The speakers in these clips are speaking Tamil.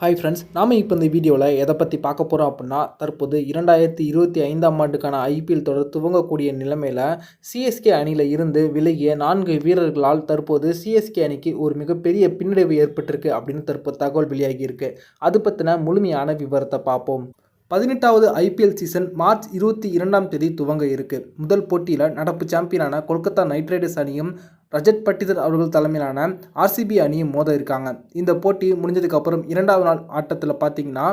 ஹாய் ஃப்ரெண்ட்ஸ் நாம் இப்போ இந்த வீடியோவில் எதை பற்றி பார்க்க போகிறோம் அப்படின்னா தற்போது இரண்டாயிரத்தி இருபத்தி ஐந்தாம் ஆண்டுக்கான ஐபிஎல் தொடர் துவங்கக்கூடிய நிலைமையில் சிஎஸ்கே அணியில் இருந்து விலகிய நான்கு வீரர்களால் தற்போது சிஎஸ்கே அணிக்கு ஒரு மிகப்பெரிய பின்னடைவு ஏற்பட்டிருக்கு அப்படின்னு தற்போது தகவல் வெளியாகியிருக்கு அது பற்றின முழுமையான விவரத்தை பார்ப்போம். பதினெட்டாவது ஐபிஎல் சீசன் மார்ச் இருபத்தி இரண்டாம் தேதி துவங்க இருக்கு. முதல் போட்டியில் நடப்பு சாம்பியனான கொல்கத்தா நைட் ரைடர்ஸ் அணியும் ரஜத் பட்டிதர் அவர்கள் தலைமையிலான ஆர்சிபி அணியும் மோத இருக்காங்க. இந்த போட்டி முடிஞ்சதுக்கப்புறம் இரண்டாவது நாள் ஆட்டத்தில் பார்த்தீங்கன்னா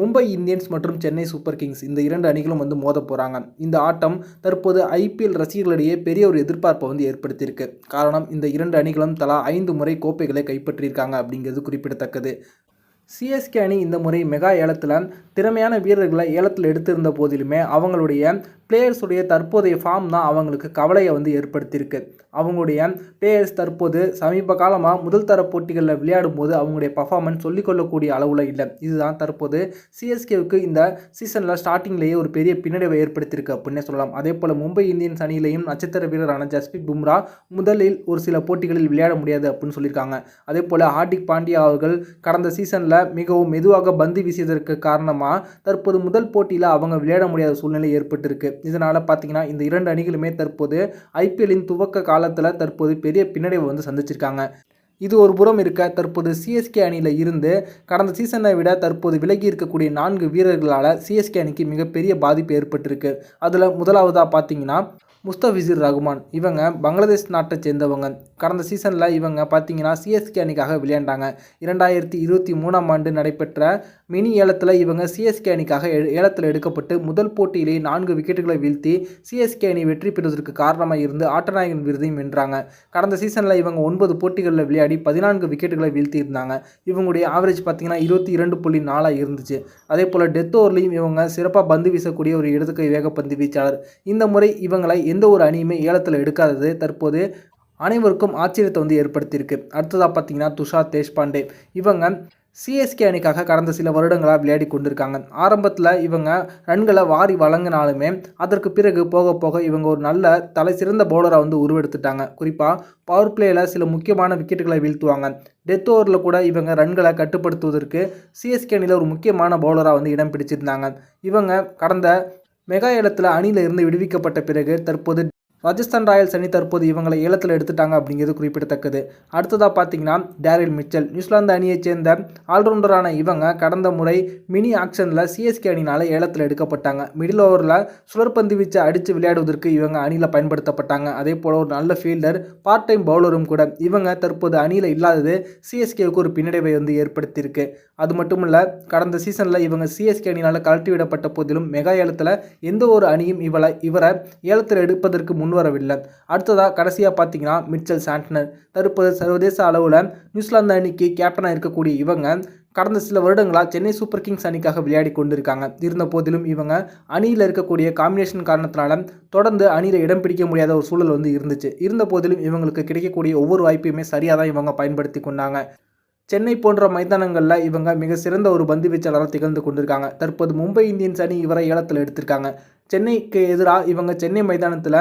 மும்பை இந்தியன்ஸ் மற்றும் சென்னை சூப்பர் கிங்ஸ் இந்த இரண்டு அணிகளும் வந்து மோத போகிறாங்க இந்த ஆட்டம் தற்போது ஐபிஎல் ரசிகர்களிடையே பெரிய ஒரு எதிர்பார்ப்பை வந்து ஏற்படுத்தியிருக்கு. காரணம் இந்த இரண்டு அணிகளும் தலா ஐந்து முறை கோப்பைகளை கைப்பற்றியிருக்காங்க அப்படிங்கிறது குறிப்பிடத்தக்கது. சிஎஸ்கே அணி இந்த முறை மெகா ஏலத்தில் திறமையான வீரர்களை ஏலத்தில் எடுத்திருந்த போதிலுமே அவங்களுடைய பிளேயர்ஸுடைய தற்போதைய ஃபார்ம் தான் அவங்களுக்கு கவலையை வந்து ஏற்படுத்தியிருக்கு. அவங்களுடைய பிளேயர்ஸ் தற்போது சமீப காலமாக முதல் தர போட்டிகளில் விளையாடும் போது அவங்களுடைய பர்ஃபார்மன்ஸ் சொல்லிக்கொள்ளக்கூடிய அளவில் இல்லை. இதுதான் தற்போது சிஎஸ்கேவுக்கு இந்த சீசனில் ஸ்டார்டிங்லேயே ஒரு பெரிய பின்னடைவை ஏற்படுத்தியிருக்கு அப்படின்னே சொல்லலாம். அதே போல் மும்பை இந்தியன்ஸ் அணியிலையும் நட்சத்திர வீரரான ஜஸ்பித் பும்ரா முதலில் ஒரு சில போட்டிகளில் விளையாட முடியாது அப்படின்னு சொல்லியிருக்காங்க. அதே போல் ஹார்திக் பாண்டியா அவர்கள் கடந்த சீசனில் மிகவும் மெதுவாக பந்து வீசியதற்கு காரணமாக தற்போது முதல் போட்டியில் அவங்க விளையாட முடியாத சூழ்நிலை ஏற்பட்டிருக்கு. இதனால் பார்த்தீங்கன்னா இந்த இரண்டு அணிகளுமே தற்போது ஐபிஎல்லின் துவக்க காலத்தில் தற்போது பெரிய பின்னடைவை வந்து சந்திச்சிருக்காங்க. இது ஒரு புறம் இருக்க தற்போது சிஎஸ்கே அணியில் இருந்து கடந்த சீசனை விட தற்போது விலகி இருக்கக்கூடிய நான்கு வீரர்களால் சிஎஸ்கே அணிக்கு மிகப்பெரிய பாதிப்பு ஏற்பட்டிருக்கு. அதில் முதலாவதாக பார்த்தீங்கன்னா முஸ்தபிசிர் ரகுமான். இவங்க பங்களாதேஷ் நாட்டை சேர்ந்தவங்க. கடந்த சீசனில் இவங்க பார்த்தீங்கன்னா சிஎஸ்கே அணிக்காக விளையாண்டாங்க. இரண்டாயிரத்தி இருபத்தி மூணாம் ஆண்டு நடைபெற்ற மினி ஏலத்தில் இவங்க சிஎஸ்கே அணிக்காக ஏலத்தில் எடுக்கப்பட்டு முதல் போட்டியிலேயே நான்கு விக்கெட்டுகளை வீழ்த்தி சிஎஸ்கே அணி வெற்றி பெறுவதற்கு காரணமாக இருந்து ஆட்டநாயகன் விருதையும் வென்றாங்க. கடந்த சீசனில் இவங்க ஒன்பது போட்டிகளில் விளையாடி பதினான்கு விக்கெட்டுகளை வீழ்த்தியிருந்தாங்க. இவங்களுடைய ஆவரேஜ் பார்த்தீங்கன்னா இருபத்தி இரண்டு புள்ளி நாலாக இருந்துச்சு. அதே போல் டெத் ஓவர்லையும் இவங்க சிறப்பாக பந்து வீசக்கூடிய ஒரு இடதுக்கை வேகப்பந்து வீச்சாளர். இந்த முறை இவங்களை எந்த ஒரு அணியுமே ஏலத்தில் எடுக்காதது தற்போது அனைவருக்கும் ஆச்சரியத்தை வந்து ஏற்படுத்தியிருக்கு. அடுத்ததாக பார்த்தீங்கன்னா துஷார் தேஷ்பாண்டே. இவங்க சிஎஸ்கே அணிக்காக கடந்த சில வருடங்களாக விளையாடி கொண்டிருக்காங்க. ஆரம்பத்தில் இவங்க ரன்களை வாரி வழங்கினாலுமே அதற்கு பிறகு போக போக இவங்க ஒரு நல்ல தலை சிறந்த பவுலராக வந்து உருவெடுத்துட்டாங்க. குறிப்பாக பவர் பிளேயில் சில முக்கியமான விக்கெட்டுகளை வீழ்த்துவாங்க. டெத் ஓவரில் கூட இவங்க ரன்களை கட்டுப்படுத்துவதற்கு சிஎஸ்கே அணியில் ஒரு முக்கியமான பவுலராக வந்து இடம் பிடிச்சிருந்தாங்க. இவங்க கடந்த மெகா இடத்துல அணியில் இருந்து விடுவிக்கப்பட்ட பிறகு தற்போது ராஜஸ்தான் ராயல்ஸ் அணி தற்போது இவங்களை ஏலத்தில் எடுத்துட்டாங்க அப்படிங்கிறது குறிப்பிடத்தக்கது. அடுத்ததாக பார்த்தீங்கன்னா டேரில் மிச்சல். நியூசிலாந்து அணியைச் சேர்ந்த ஆல்ரவுண்டரான இவங்க கடந்த முறை மினி ஆக்ஷனில் சிஎஸ்கே அணினால் ஏலத்தில் எடுக்கப்பட்டாங்க. மிடில் ஓவரில் சுழற்பந்து வீச்சை அடித்து விளையாடுவதற்கு இவங்க அணியில் பயன்படுத்தப்பட்டாங்க. அதே போல் ஒரு நல்ல ஃபீல்டர் பார்ட் டைம் பவுலரும் கூட. இவங்க தற்போது அணியில் இல்லாதது சிஎஸ்கேவுக்கு ஒரு பின்னடைவை வந்து ஏற்படுத்தியிருக்கு. அது மட்டும் இல்லை கடந்த சீசனில் இவங்க சிஎஸ்கே அணினால் கழட்டி விடப்பட்ட போதிலும் மெகா ஏலத்தில் எந்த ஒரு அணியும் இவளை இவரை ஏலத்தில் எடுப்பதற்கு முன் முன்வரவில்லை அடுத்ததாக கடைசியாக பார்த்தீங்கன்னா மிச்சல் சாண்ட்னர். தற்போது சர்வதேச அளவில் நியூசிலாந்து அணிக்கு கேப்டனாக இருக்கக்கூடிய இவங்க கடந்த சில வருடங்களாக சென்னை சூப்பர் கிங்ஸ் அணிக்காக விளையாடி கொண்டிருக்காங்க. இருந்த போதிலும் இவங்க அணியில் இருக்கக்கூடிய காம்பினேஷன் காரணத்தினால தொடர்ந்து அணியில் இடம் பிடிக்க முடியாத ஒரு சூழல் வந்து இருந்துச்சு. இருந்த போதிலும் இவங்களுக்கு கிடைக்கக்கூடிய ஒவ்வொரு வாய்ப்பையுமே சரியாக தான் இவங்க பயன்படுத்தி கொண்டாங்க. சென்னை போன்ற மைதானங்களில் இவங்க மிக சிறந்த ஒரு பந்து வீச்சாளராக திகழ்ந்து கொண்டிருக்காங்க. தற்போது மும்பை இந்தியன்ஸ் அணி இவரை ஏலத்தில் எடுத்திருக்காங்க. சென்னைக்கு எதிராக இவங்க சென்னை மைதானத்தில்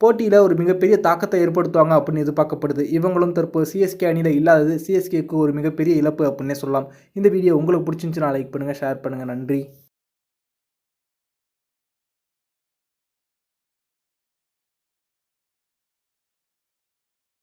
போட்டியில் ஒரு மிகப்பெரிய தாக்கத்தை ஏற்படுத்துவாங்க அப்படின்னு எதிர்பார்க்கப்படுது. இவங்களும் தற்போது சிஎஸ்கே அணியில் இல்லாதது சிஎஸ்கேக்கு ஒரு மிகப்பெரிய இழப்பு அப்படின்னே சொல்லலாம். இந்த வீடியோ உங்களுக்கு பிடிச்சிருந்துச்சுன்னா லைக் பண்ணுங்கள் ஷேர் பண்ணுங்கள் நன்றி.